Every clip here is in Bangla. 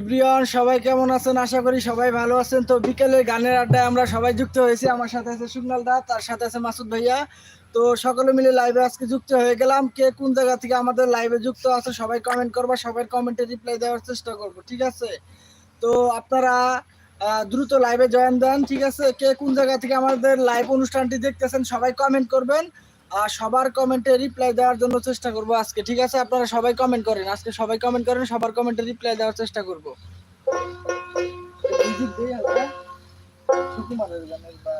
ইব্রিয়ান, সবাই কেমন আছেন? আশা করি সবাই ভালো আছেন। তো বিকেলে গানের আড্ডায় আমরা সবাই যুক্ত হয়েছি। আমার সাথে আছে সুকনাল দা, তার সাথে আছে মাসুদ ভাইয়া। তো সকলে মিলে লাইভে আজকে যুক্ত হয়ে গেলাম। কে কোন জায়গা থেকে আমাদের লাইভে যুক্ত আছে সবাই কমেন্ট করবা। সবাই কমেন্টে রিপ্লাই দেওয়ার চেষ্টা করব, ঠিক আছে? তো আপনারা দ্রুত লাইভে জয়েন দেন, ঠিক আছে? কে কোন জায়গা থেকে আমাদের লাইভ অনুষ্ঠানটি দেখতেছেন সবাই কমেন্ট করবেন। আর সবার কমেন্টে রিপ্লাই দেওয়ার জন্য চেষ্টা করব আজকে, ঠিক আছে? আপনারা সবাই কমেন্ট করেন। আজকে সবাই কমেন্ট করেন, সবার কমেন্টে রিপ্লাই দেওয়ার চেষ্টা করব। সুকুমারের গানের বা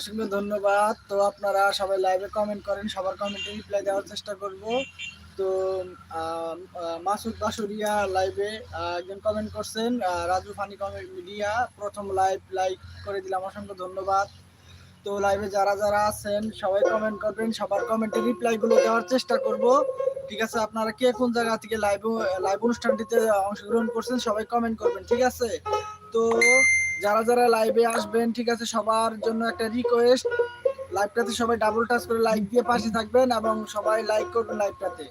অসংখ্য ধন্যবাদ। তো আপনারা সবাই লাইভে কমেন্ট করেন, সবার কমেন্টে রিপ্লাই দেওয়ার চেষ্টা করব। তো মাসুদ বাসুরিয়া লাইভে একজন কমেন্ট করছেন রাজু ফানি কমেন্ট মিডিয়া প্রথম লাইভ লাইক করে দিলাম, অসংখ্য ধন্যবাদ। তো লাইভে যারা যারা আছেন, সবাই কমেন্ট করবেন, সবার কমেন্টে রিপ্লাই গুলো দেওয়ার চেষ্টা করব। ঠিক আছে, আপনারা কে কোন জায়গা থেকে লাইভ লাইভ অনুষ্ঠানটিতে অংশগ্রহণ করছেন, সবাই কমেন্ট করবেন, ঠিক আছে? তো যারা যারা লাইভে আসবেন, ঠিক আছে, সবার জন্য একটা রিকোয়েস্ট লাইভটাতে সবাই ডাবল টাচ করে লাইক দিয়ে পাশে থাকবেন এবং সবাই লাইক করবেন লাইভটাতে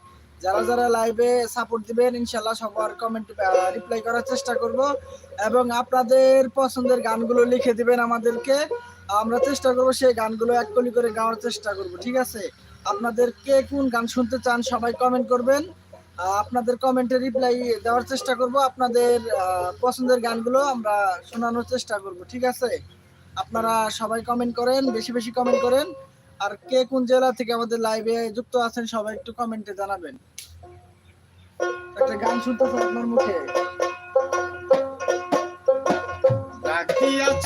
যারা যারা লাইভে সাপোর্ট দিবেন, ইনশাল্লাহ সবার কমেন্ট রিপ্লাই করার চেষ্টা করব। এবং আপনাদের পছন্দের গানগুলো লিখে দিবেন আমাদেরকে। আমরা চেষ্টা করব সেই গানগুলো এক কলি করে গাওয়ার চেষ্টা করব, ঠিক আছে? আপনাদের কে কোন গান শুনতে চান সবাই কমেন্ট করবেন। আপনাদের কমেন্টে রিপ্লাই দেওয়ার চেষ্টা করব। আপনাদের পছন্দের গানগুলো আমরা শোনানোর চেষ্টা করব, ঠিক আছে? আপনারা সবাই কমেন্ট করেন, বেশি বেশি কমেন্ট করেন। আর কে কোন জেলা থেকে আমাদের লাইভে যুক্ত আছেন, সবাই একটু কমেন্টে জানাবেন। একটা গান শুনতেছে আপনার মুখে? রাখিয়াছ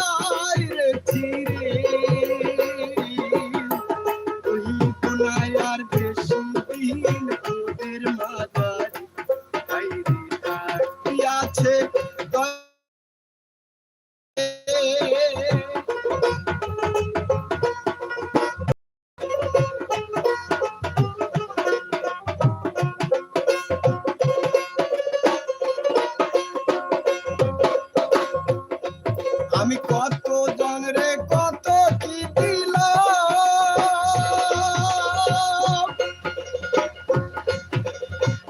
আমি কত জন রে কত কি দিল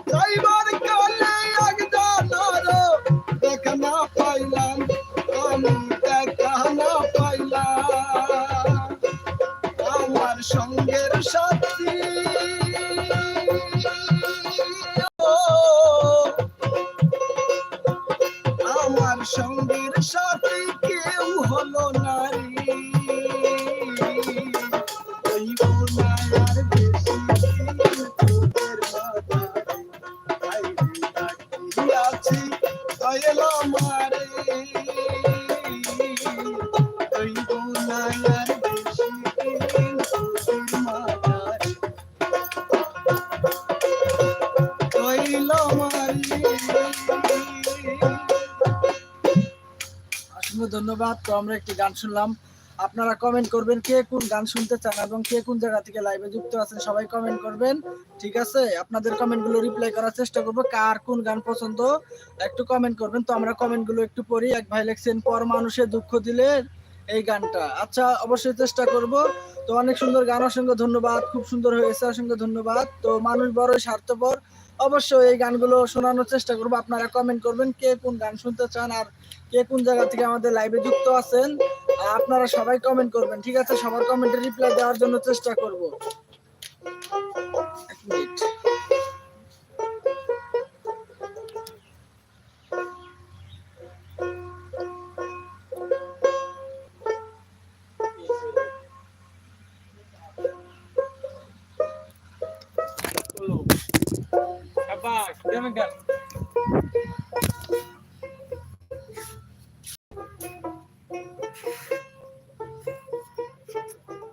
ড্রাইভার কালে একজন দেখা না পাইলাম, আমি দেখা না পাইলাম। আমার সঙ্গের সাথী। সাথী দিন তোদের মাঝারে। দয়াল ধন্যবাদ। তো আমরা একটি গান শুনলাম। আপনারা কমেন্ট করবেন কে কোন গান শুনতে চান এবং কে কোন জায়গা থেকে লাইভে যুক্ত আছেন, সবাই কমেন্ট করবেন, ঠিক আছে? আপনাদের কমেন্টগুলো রিপ্লাই করার চেষ্টা করব, কার কোন গান পছন্দ, একটু কমেন্ট করবেন। তো আমরা কমেন্টগুলো একটু পড়ি। এক ভাই লেখছেন পর মানুষের দুঃখ দিলে এই গানটা। আচ্ছা অবশ্যই চেষ্টা করব। তো অনেক সুন্দর গান, অসংখ্য ধন্যবাদ। খুব সুন্দর হয়েছে, অসংখ্য ধন্যবাদ। তো মানুষ বড় স্বার্থপর। অবশ্যই এই গানগুলো শোনানোর চেষ্টা করব। আপনারা কমেন্ট করবেন কে কোন গান শুনতে চান আর কে কোন জায়গা থেকে আমাদের লাইভে যুক্ত আছেন। আপনারা সবাই কমেন্ট করবেন, ঠিক আছে? সবার কমেন্টে রিপ্লাই দেওয়ার জন্য চেষ্টা করব। Ganun ka.